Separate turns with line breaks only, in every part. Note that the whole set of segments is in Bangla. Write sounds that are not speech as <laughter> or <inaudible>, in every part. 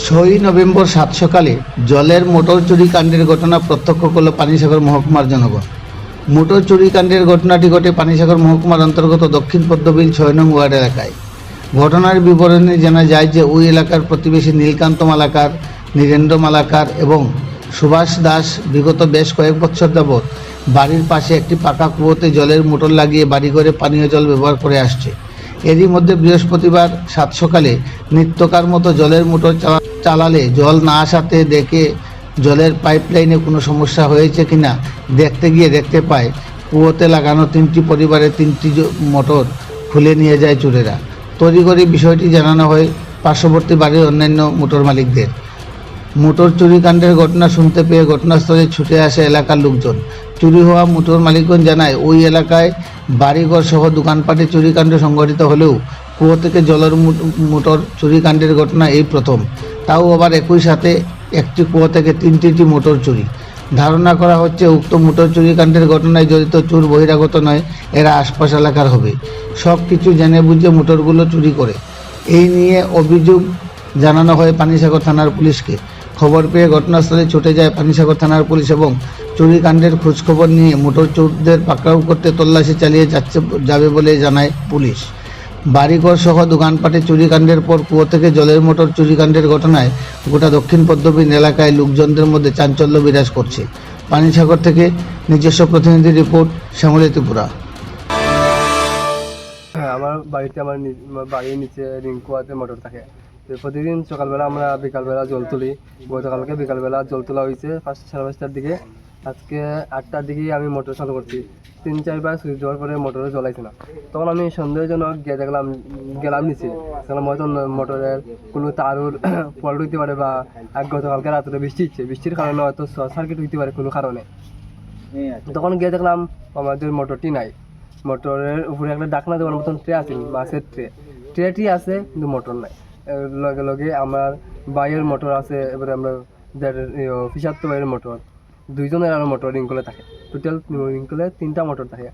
ছয়ই নভেম্বর সাত সকালে জলের মোটর চুরি কাণ্ডের ঘটনা প্রত্যক্ষ করল পানিসাগর মহকুমার জনগণ। মোটর চুরি কাণ্ডের ঘটনাটি ঘটে পানিসাগর মহকুমার অন্তর্গত দক্ষিণ পদ্মবিল ছয় নং ওয়ার্ড এলাকায়। ঘটনার বিবরণে জানা যায় যে ওই এলাকার প্রতিবেশী নীলকান্ত মালাকার, নীরেন্দ্র মালাকার এবং সুভাষ দাস বিগত বেশ কয়েক বছর যাবৎ বাড়ির পাশে একটি পাকা কুয়োতে জলের মোটর লাগিয়ে বাড়িঘরে পানীয় জল ব্যবহার করে আসছে। এরই মধ্যে বৃহস্পতিবার সাত সকালে নিত্যকার মতো জলের মোটর চালা- চালালে জল না আসাতে দেখে জলের পাইপলাইনে কোনো সমস্যা হয়েছে কিনা দেখতে গিয়ে দেখতে পায়, কুয়োতে লাগানো তিনটি পরিবারের তিনটি মোটর খুলে নিয়ে যায় চোরেরা। তড়িঘড়ি বিষয়টি জানানো হয় পার্শ্ববর্তী বাড়ির অন্যান্য মোটর মালিকদের। মোটর চুরিকাণ্ডের ঘটনা শুনতে পেয়ে ঘটনাস্থলে ছুটে আসে এলাকার লোকজন। চুরি হওয়া মোটর মালিকগণ জানায়, ওই এলাকায় বাড়িঘর সহ দোকানপাটে চুরিকাণ্ড সংঘটিত হলেও কুয়ো থেকে জলের মোটর চুরিকাণ্ডের ঘটনা এই প্রথম। তাও আবার একই সাথে একটি কুয়ো থেকে তিনটি মোটর চুরি। ধারণা করা হচ্ছে উক্ত মোটর চুরিকাণ্ডের ঘটনায় জড়িত চোর বহিরাগত নয়, এরা আশপাশ এলাকার হবে। সব কিছু জেনে বুঝে মোটরগুলো চুরি করে। এই নিয়ে অভিযোগ জানানো হয় পানিসাগর থানার পুলিশকে। খবর পেয়ে ঘটনাস্থলে ছুটে যায় পানিসাগর থানার পুলিশ এবং চুরিকাণ্ডের খোঁজখবর নিয়ে মোটর চোরদের পাকড়াও করতে তল্লাশি চালিয়ে যাচ্ছে, যাবে বলে জানায় পুলিশ। বাড়িঘর সহ দোকানপাটে চুরিকাণ্ডের পর কুয়ো থেকে জলের মোটর চুরিকাণ্ডের ঘটনায় গোটা দক্ষিণ পদ্মবীন এলাকায় লোকজনদের মধ্যে চাঞ্চল্য বিরাজ করছে। পানিসাগর থেকে নিজস্ব প্রতিনিধি রিপোর্ট, শ্যামলী ত্রিপুরা।
হ্যাঁ আমার বাড়িতে আমার বাড়ির নিচে রিঙ্কুয়াতে মোটর থাকে। প্রতিদিন সকালবেলা আমরা বিকালবেলা জল তুলি। গতকালকে বিকালবেলা জল তোলা হয়েছে ফার্স্ট সাড়ে পাঁচটার দিকে। আজকে আটটার দিকে আমি মোটর চালু করছি। তিন চারবার সুইচ দেওয়ার পরে মোটরে জ্বলাইছে না। তখন আমি সন্দেহজনক গিয়ে দেখলাম গেলাম নিচে। দেখলাম হয়তো মোটরের কোনো তারুর <coughs> ফল্ট হইতে পারে বা গতকালকে রাত্রে বৃষ্টি হচ্ছে। বৃষ্টির কারণে হয়তো সার্কিট হইতে পারে কোনো কারণে। তখন গিয়ে দেখলাম আমাদের মোটরটি নাই। মোটরের উপরে একটা ডাকনা দেওয়ার মতন ট্রে আছে মাছের ট্রে ট্রেটি আছে কিন্তু মোটর নাই। লগে লগে আমার বাইয়ের মোটর আছে, এবারে আমরা ফিসার তো বাইরের মোটর দুইজনের আর মোটর রিঙ্কলে থাকে। টোটাল রিঙ্কলে তিনটা মোটর থাকে।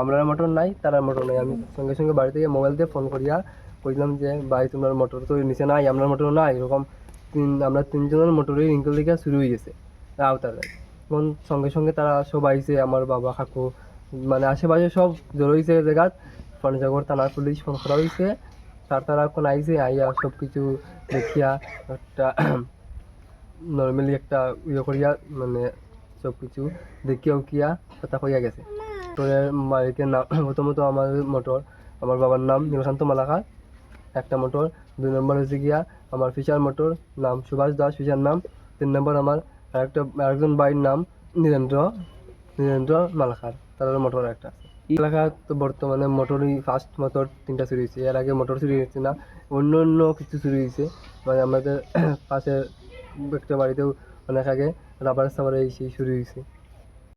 আমরা মোটর নাই, তারা মোটর নাই। আমি সঙ্গে সঙ্গে বাড়ি থেকে মোবাইল দিয়ে ফোন করিয়া কইলাম যে, ভাই, তোমার মোটর তো নিচে নাই আপনার মোটর নাই। এরকম তিন, আমরা তিনজনের মোটরের রিঙ্কল থেকে শুরু হয়ে গেছে আওতার তখন সঙ্গে সঙ্গে তারা সব আইছে, আমার বাবা, কাকু মানে আশেপাশে সব জড়ো হয়েছে জায়গাত। পঞ্চগড় থানার পুলিশ ফোন করা হয়েছে তার তারা এখন আইছে আইয়া সব কিছু দেখিয়া একটা নর্মালি একটা ইয়ে করিয়া মানে সব কিছু দেখিয়া উকিয়া কথা কইয়া গেছে। তো এর মালিকের নাম, প্রথমত আমার মোটর আমার বাবার নাম নীলকান্ত মালাকার। একটা মোটর দুই নম্বর হচ্ছে গিয়া আমার ফিচার মোটর নাম সুভাষ দাস, ফিচার নাম। তিন নম্বর আমার আরেকটা, আরেকজন ভাইয়ের নাম নীরেন্দ্র নীরেন্দ্র মালাকার। তার মোটর একটা আছে। এলাকা তো বর্তমানে মোটরই ফার্স্ট মোটর তিনটা চুরি হয়েছে এর আগে মোটর চুরি হয়েছে না, অন্য অন্য কিছু চুরি হয়েছে মানে আমাদের <clears throat> পাশে একটা বাড়িতেও অনেক আগে রাবার সাবার এই সেই শুরু হয়েছে